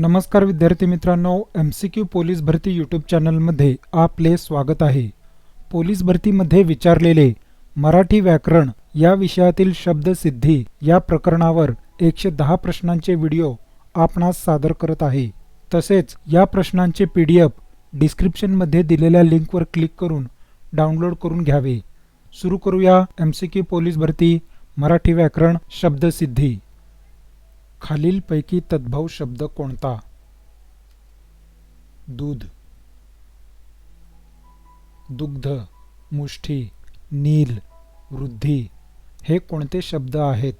नमस्कार विद्यार्थी मित्रांनो एम सी क्यू पोलीस भरती यूट्यूब चॅनलमध्ये आपले स्वागत आहे. पोलीस भरतीमध्ये विचारलेले मराठी व्याकरण या विषयातील शब्दसिद्धी या प्रकरणावर एकशे दहा प्रश्नांचे व्हिडिओ आपणास सादर करत आहे. तसेच या प्रश्नांचे पी डी एफ डिस्क्रिप्शनमध्ये दिलेल्या लिंकवर क्लिक करून डाउनलोड करून घ्यावे. सुरू करूया एम सी क्यू पोलीस भरती मराठी व्याकरण शब्दसिद्धी. खालीलपैकी तद्भव शब्द कोणता? दूध. दुग्ध मुष्ठी नील वृद्धी हे कोणते शब्द आहेत?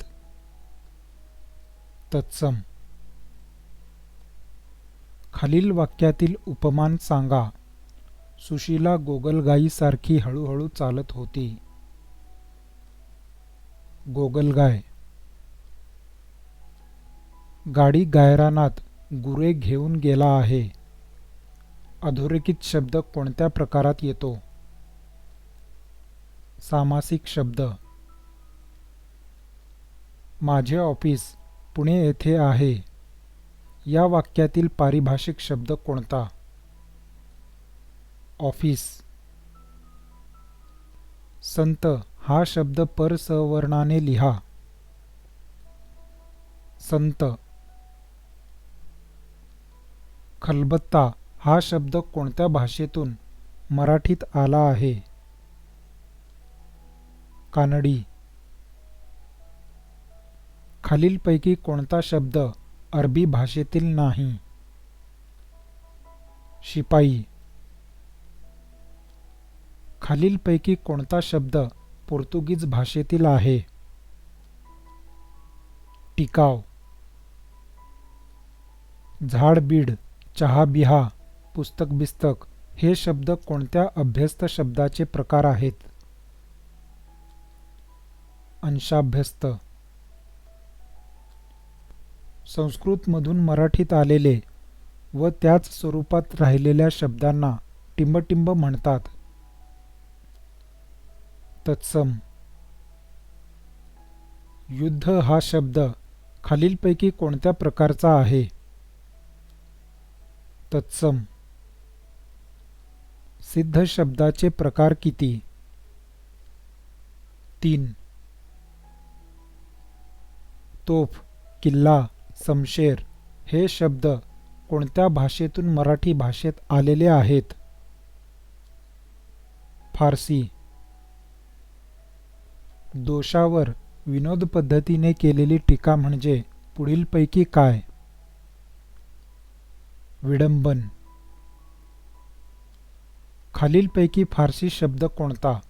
तत्सम. खालील वाक्यातील उपमान सांगा. सुशीला गोगलगाईसारखी हळूहळू चालत होती. गोगलगाय. गाडी गायरानात गुरे घेऊन गेला आहे. अधोरेखित शब्द कोणत्या प्रकारात येतो? सामासिक शब्द. माझे ऑफिस पुणे येथे आहे. या वाक्यातील पारिभाषिक शब्द कोणता? ऑफिस. संत हा शब्द परसवर्णाने लिहा. संत खलबत्ता हा शब्द कोणत्या भाषेतून मराठीत आला आहे? कानडी. खालीलपैकी कोणता शब्द अरबी भाषेतील नाही? शिपाई. खालीलपैकी कोणता शब्द पोर्तुगीज भाषेतील आहे? टिकाव. झाड बीड चहा बिहा पुस्तक बिस्तक हे शब्द कोणत्या अभ्यस्त शब्दाचे प्रकार आहेत? अंशाभ्यस्त. संस्कृतमधून मराठीत आलेले व त्याच स्वरूपात राहिलेल्या शब्दांना टिंबटिंब म्हणतात. तत्सम. युद्ध हा शब्द खालीलपैकी कोणत्या प्रकारचा आहे? तत्सम. सिद्ध शब्दाचे प्रकार किती? तीन. तोफ किल्ला समशेर हे शब्द कोणत्या भाषेतून मराठी भाषेत आलेले आहेत? फारसी. दोषावर विनोद पद्धतीने केलेली टीका म्हणजे पुढीलपैकी काय? विडंबन. खालीलपैकी फारसी शब्द कोणता?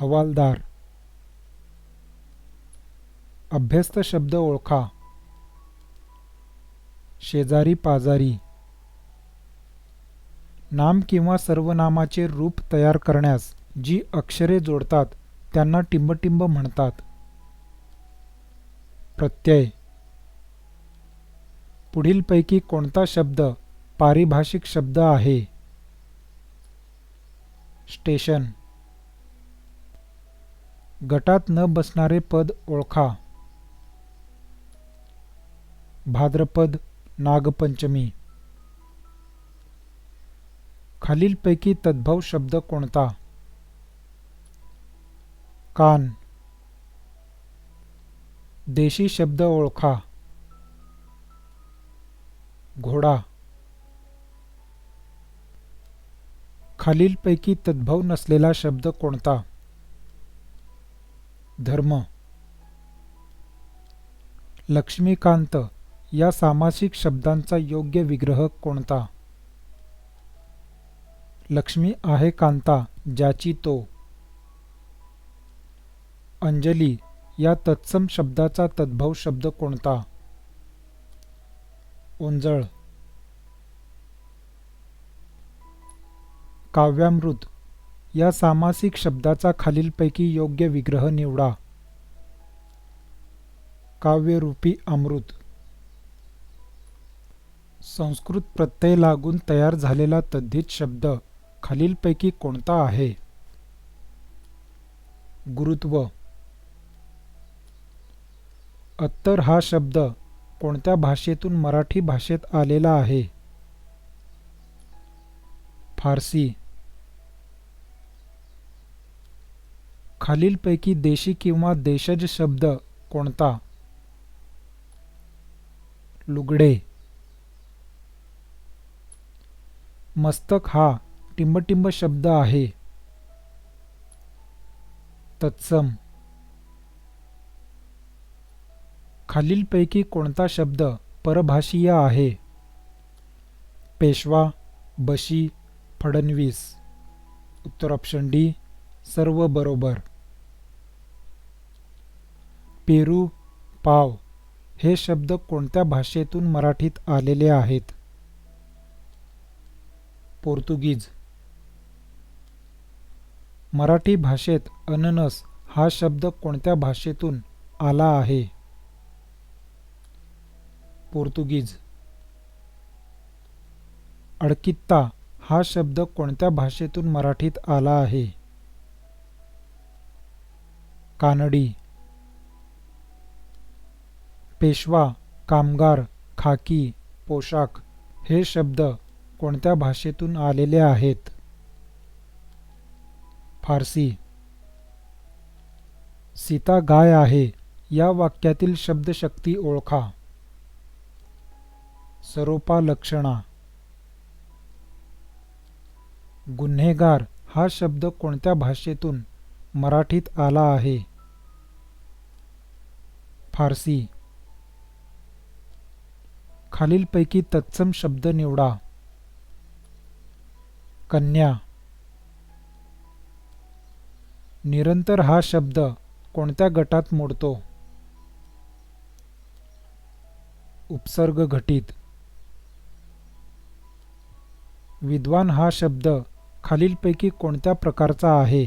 हवालदार. अभ्यस्त शब्द ओळखा. शेजारी पाजारी. नाम किंवा सर्वनामाचे रूप तयार करण्यास जी अक्षरे जोडतात त्यांना टिंबटिंब म्हणतात. प्रत्यय. पुढीलपैकी कोणता शब्द पारिभाषिक शब्द आहे? स्टेशन. गटात न बसणारे पद ओळखा. भाद्रपद नागपंचमी. खालीलपैकी तद्भव शब्द कोणता? कान. देशी शब्द ओळखा. घोडा. खालीलपैकी तद्भव नसलेला शब्द कोणता? धर्म. लक्ष्मीकांत या सामासिक शब्दांचा योग्य विग्रह कोणता? लक्ष्मी आहे कांता ज्याची तो. अंजली या तत्सम शब्दाचा तद्भव शब्द कोणता? ओंजळ काव्यामृत. या सामासिक शब्दाचा खालीलपैकी योग्य विग्रह निवडा. काव्यरूपी अमृत. संस्कृत प्रत्यय लागून तयार झालेला तद्धित शब्द खालीलपैकी कोणता आहे? गुरुत्व. अत्तर हा शब्द कोणत्या भाषेतून मराठी भाषेत आलेला आहे? फारसी. खालीलपैकी देशी किंवा देशज शब्द कोणता? लुगडे. मस्तक हा टिंबटिंब शब्द आहे. तत्सम. खालीलपैकी कोणता शब्द परभाषीय आहे? पेशवा बशी फडणवीस. उत्तर ऑप्शन डी सर्व बरोबर. पेरू पाव हे शब्द कोणत्या भाषेतून मराठीत आलेले आहेत? पोर्तुगीज. मराठी भाषेत अननस हा शब्द कोणत्या भाषेतून आला आहे? पोर्तुगीज. अडकित्ता हा शब्द कोणत्या भाषेतून मराठीत आला आहे? कानडी. पेशवा कामगार खाकी पोशाख हे शब्द कोणत्या भाषेतून आलेले आहेत? फारसी. सीता गाय आहे या वाक्यातील शब्दशक्ती ओळखा. स्वरूपालक्षणा. गुन्हेगार हा शब्द कोणत्या भाषेतून मराठीत आला आहे? फारसी. खालीलपैकी तत्सम शब्द निवडा. कन्या. निरंतर हा शब्द कोणत्या गटात मोडतो? उपसर्ग घटित विद्वान हा शब्द खालीलपैकी कोणत्या प्रकारचा आहे?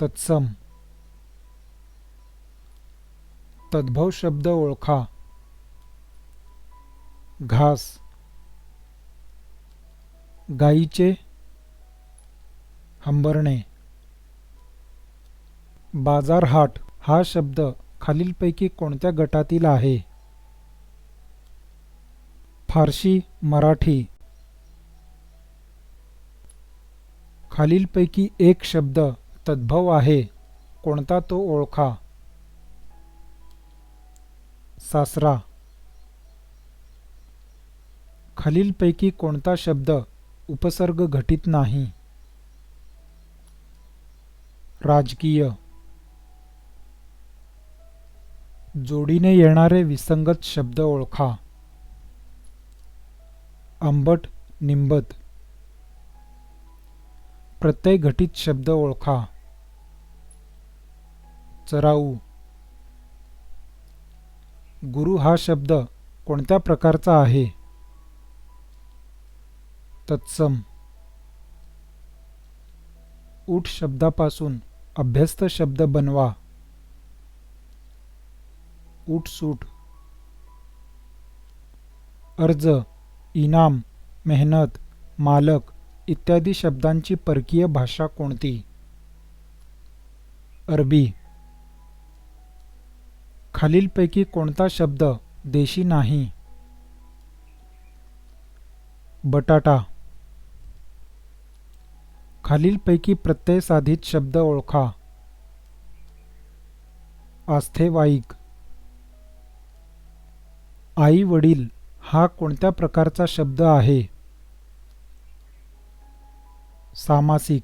तत्सम. तद्भव शब्द ओळखा. घास. गाईचे. हंबरणे. बाजारहाट हा शब्द खालीलपैकी कोणत्या गटातील आहे? फारशी मराठी. खालीलपैकी एक शब्द तद्भव आहे. कोणता तो ओळखा? सासरा. खालीलपैकी कोणता शब्द उपसर्ग घटित नाही? राजकीय. जोडीने येणारे विसंगत शब्द ओळखा. आंबट निंबत. प्रत्यय घटित शब्द ओळखा. चराऊ. गुरु हा शब्द कोणत्या प्रकारचा आहे? तत्सम. ऊठ शब्दापासून अभ्यस्त शब्द बनवा. उठसूट अर्ज. इनाम मेहनत मालक इत्यादी शब्दांची परकीय भाषा कोणती? अरबी. खालीलपैकी कोणता शब्द देशी नाही? बटाटा. खालीलपैकी प्रत्यय साधित शब्द ओळखा. आस्थेवाईक. आई वडील हा कोणत्या प्रकारचा शब्द आहे? सामासिक.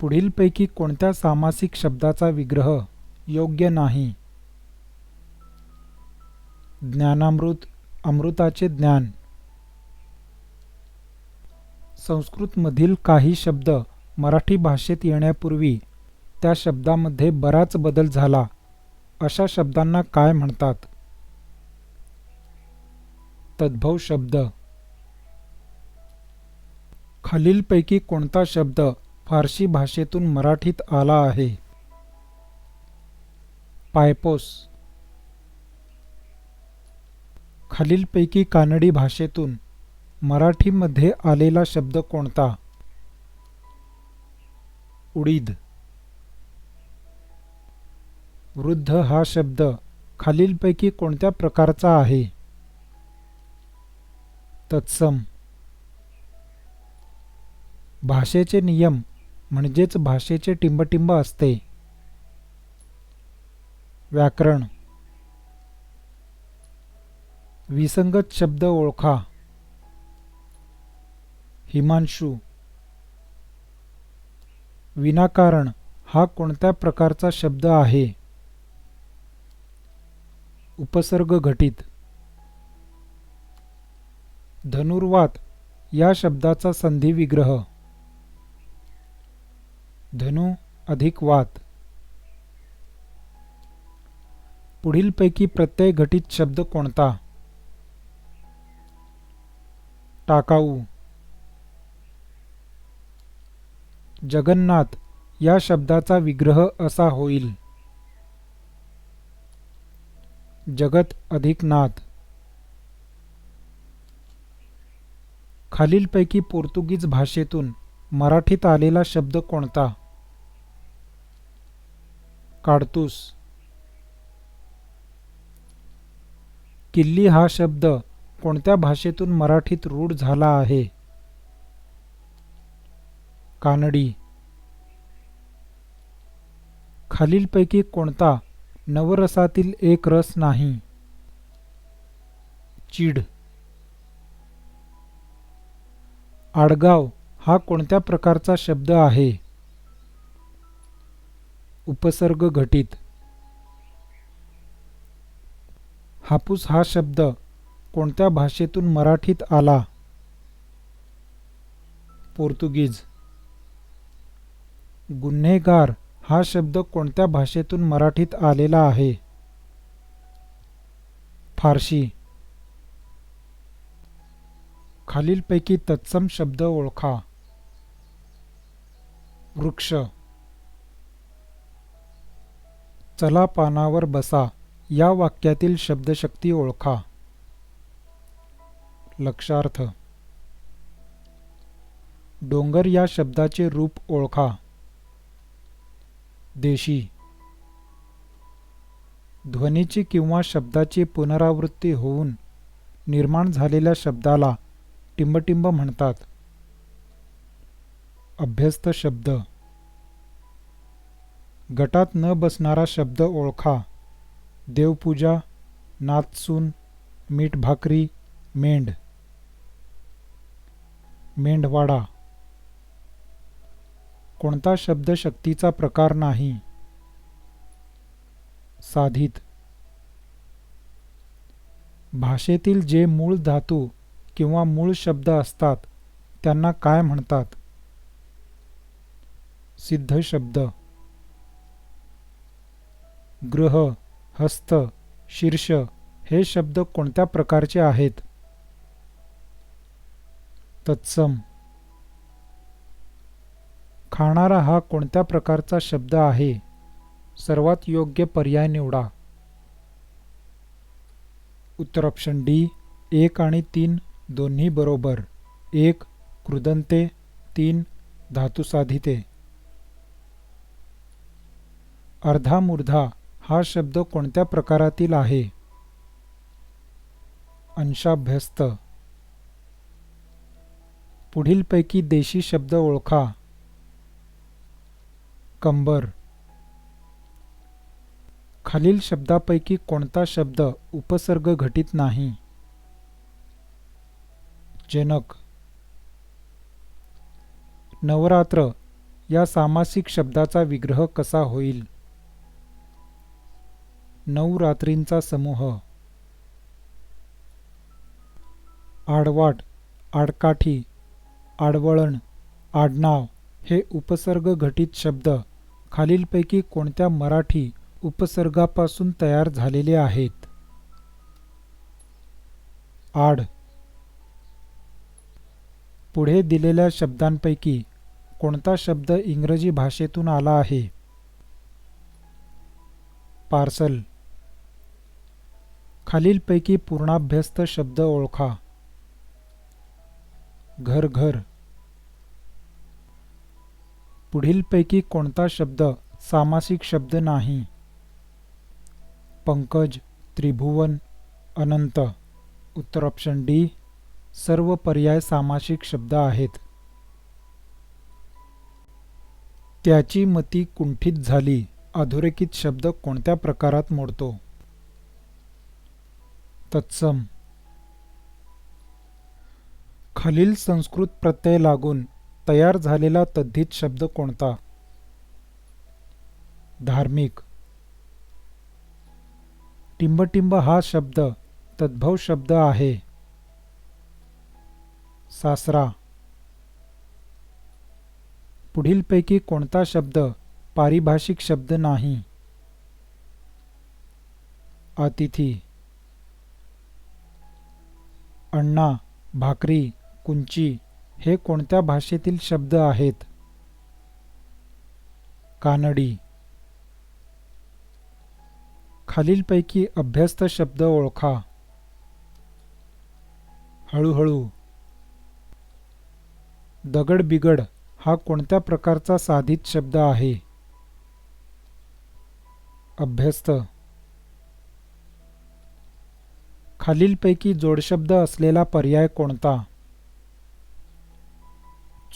पुढीलपैकी कोणत्या सामासिक शब्दाचा विग्रह योग्य नाही? ज्ञानामृत अमृताचे ज्ञान. संस्कृतमधील काही शब्द मराठी भाषेत येण्यापूर्वी त्या शब्दामध्ये बराच बदल झाला. अशा शब्दांना काय म्हणतात? तद्भव शब्द. खालीलपैकी कोणता शब्द फारसी भाषेतून मराठीत आला आहे? पायपोस. खालीलपैकी कानडी भाषेतून मराठीमध्ये आलेला शब्द कोणता? उडीद. वृद्ध हा शब्द खालीलपैकी कोणत्या प्रकारचा आहे? तत्सम. भाषेचे नियम म्हणजेच भाषेचे टिंबटिंब असते. व्याकरण. विसंगत शब्द ओळखा. हिमांशू. विनाकारण हा कोणत्या प्रकारचा शब्द आहे? उपसर्ग घटित. धनुर्वात या शब्दाचा संधी विग्रह. धनु अधिक वात. पुढीलपैकी प्रत्यय घटित शब्द कोणता? टाकाऊ. जगन्नाथ या शब्दाचा विग्रह असा होईल. जगत अधिक नाथ. खालीलपैकी पोर्तुगीज भाषेतून मराठीत आलेला शब्द कोणता? काडतूस. किल्ली हा शब्द कोणत्या भाषेतून मराठीत रूढ झाला आहे? कानडी. खालीलपैकी कोणता नवरसातील एक रस नाही? चीड. आडगाव हा कोणत्या प्रकारचा शब्द आहे? उपसर्ग घटित. हापूस हा शब्द कोणत्या भाषेतून मराठीत आला? पोर्तुगीज. गुन्हेगार हा शब्द कोणत्या भाषेतून मराठीत आलेला आहे? फारशी खालीलपैकी तत्सम शब्द ओळखा. वृक्ष. चला पानावर बसा. या वाक्यातील शब्दशक्ती ओळखा. लक्षार्थ. डोंगर या शब्दाचे रूप ओळखा. देशी. ध्वनीची किंवा शब्दाची पुनरावृत्ती होऊन निर्माण झालेल्या शब्दाला टिंबटिंब म्हणतात. अभ्यस्त शब्द. गटात न बसणारा शब्द ओळखा. देवपूजा नाथसून मीठ भाकरी मेंढ. मेंढवाडा. कोणता शब्द शक्तीचा प्रकार नाही. साधित. भाषेतील जे मूळ धातू किंवा मूळ शब्द असतात त्यांना काय म्हणतात? सिद्ध शब्द. ग्रह हस्त शीर्ष हे शब्द कोणत्या प्रकारचे आहेत? तत्सम. खाणारा हा कोणत्या प्रकारचा शब्द आहे? सर्वात योग्य पर्याय निवडा. उत्तर ऑप्शन डी एक आणि तीन दोन्ही बरोबर. एक कृदंते तीन धातुसाधिते. अर्धा मूर्धा हा शब्द कोणत्या प्रकारातील आहे? अंशाभ्यस्त. पुढीलपैकी देशी शब्द ओळखा. कंबर. खालील शब्दापैकी कोणता शब्द उपसर्ग घटित नाही? जनक. नवरात्र या सामासिक शब्दाचा विग्रह कसा होईल? नऊ रात्रींचा समूह. आडवाट आडकाठी आडवळण आडनाव हे उपसर्ग घटित शब्द खालीलपैकी कोणत्या मराठी उपसर्गापासून तयार झालेले आहेत? आड पुढे दिलेल्या शब्दांपैकी कोणता शब्द इंग्रजी भाषेतून आला आहे? पार्सल. खालीलपैकी पूर्णाभ्यस्त शब्द ओळखा. घर घर. पुढीलपैकी कोणता शब्द सामासिक शब्द नाही? पंकज त्रिभुवन अनंत. उत्तर ऑप्शन डी सर्व पर्याय सामासिक शब्द आहेत. त्याची मती कुंठित झाली अधोरेखित शब्द कोणत्या प्रकारात मोडतो? तत्सम. खालील संस्कृत प्रत्यय लागून तयार झालेला तद्धित शब्द कोणता? धार्मिक. टिंबटिंब हा शब्द तद्भव शब्द आहे. सासरा. पुढीलपैकी कोणता शब्द पारिभाषिक शब्द नाही? अतिथी. अण्णा भाकरी कुंची हे कोणत्या भाषेतील शब्द आहेत? कानडी. खालीलपैकी अभ्यस्त शब्द ओळखा. हळूहळू. दगड बिगड हा कोणत्या प्रकारचा साधित शब्द आहे? अभ्यस्त. खालीलपैकी जोडशब्द असलेला पर्याय कोणता?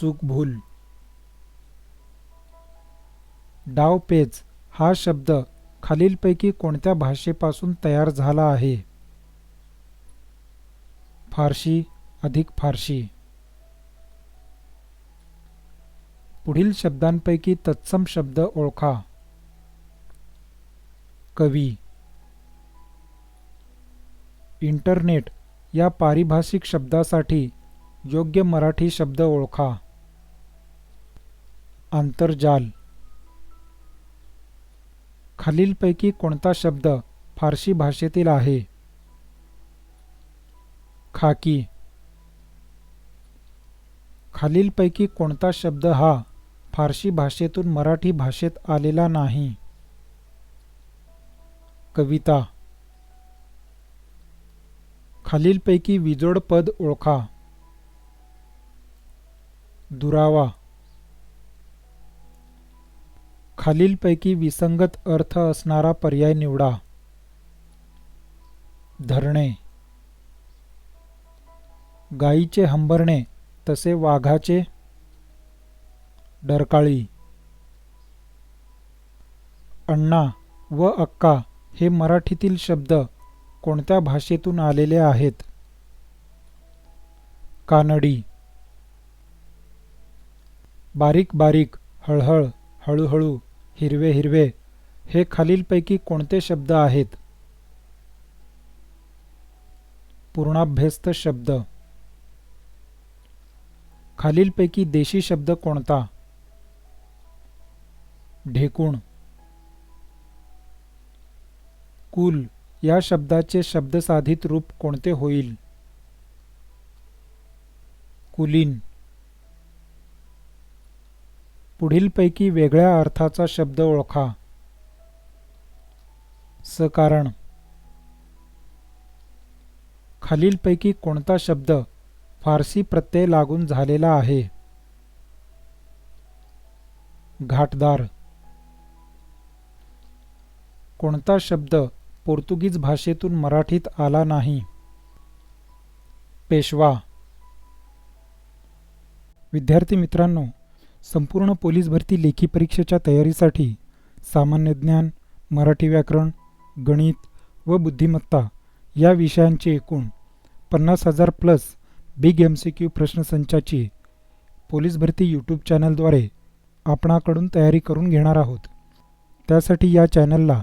चूक भूल डाव पेज हा शब्द खालीलपैकी कोणत्या भाषेपासून तयार झाला आहे? फारशी अधिक फारशी. पुढील शब्दांपैकी तत्सम शब्द ओळखा. कवी. इंटरनेट या पारिभाषिक शब्दासाठी योग्य मराठी शब्द ओळखा. आंतरजाल. खालीलपैकी कोणता शब्द फारसी भाषेतील आहे? खाकी. खालीलपैकी कोणता शब्द हा फारसी भाषेतून मराठी भाषेत आलेला नाही. कविता. खालीलपैकी विजोड पद ओळखा. दुरावा. खालीलपैकी विसंगत अर्थ असणारा पर्याय निवडा. धरणे. गायीचे हंबरणे तसे वाघाचे डरकाळी. अण्णा व अक्का हे मराठीतील शब्द कोणत्या भाषेतून आलेले आहेत? कानडी. बारीक बारीक हळहळ हळूहळू हिरवे हिरवे हे खालीलपैकी कोणते शब्द आहेत? पूर्णाभ्यस्त शब्द. खालीलपैकी देशी शब्द कोणता? ढेकूण. कुल या शब्दाचे शब्दसाधित रूप कोणते होईल? कुलीन. पुढीलपैकी वेगळ्या अर्थाचा शब्द ओळखा. सकारण. खालीलपैकी कोणता शब्द फारसी प्रत्यय लागून झालेला आहे? घाटदार. कोणता शब्द पोर्तुगीज भाषेतून मराठीत आला नाही? पेशवा. विद्यार्थी मित्रांनो संपूर्ण पोलीस भरती लेखी परीक्षेच्या तयारीसाठी सामान्य ज्ञान मराठी व्याकरण गणित व बुद्धिमत्ता या विषयांचे एकूण पन्नास हजार plus big M C Q प्रश्नसंचाची police भरती यूट्यूब चॅनलद्वारे आपणाकडून तयारी करून घेणार आहोत. त्यासाठी या चॅनलला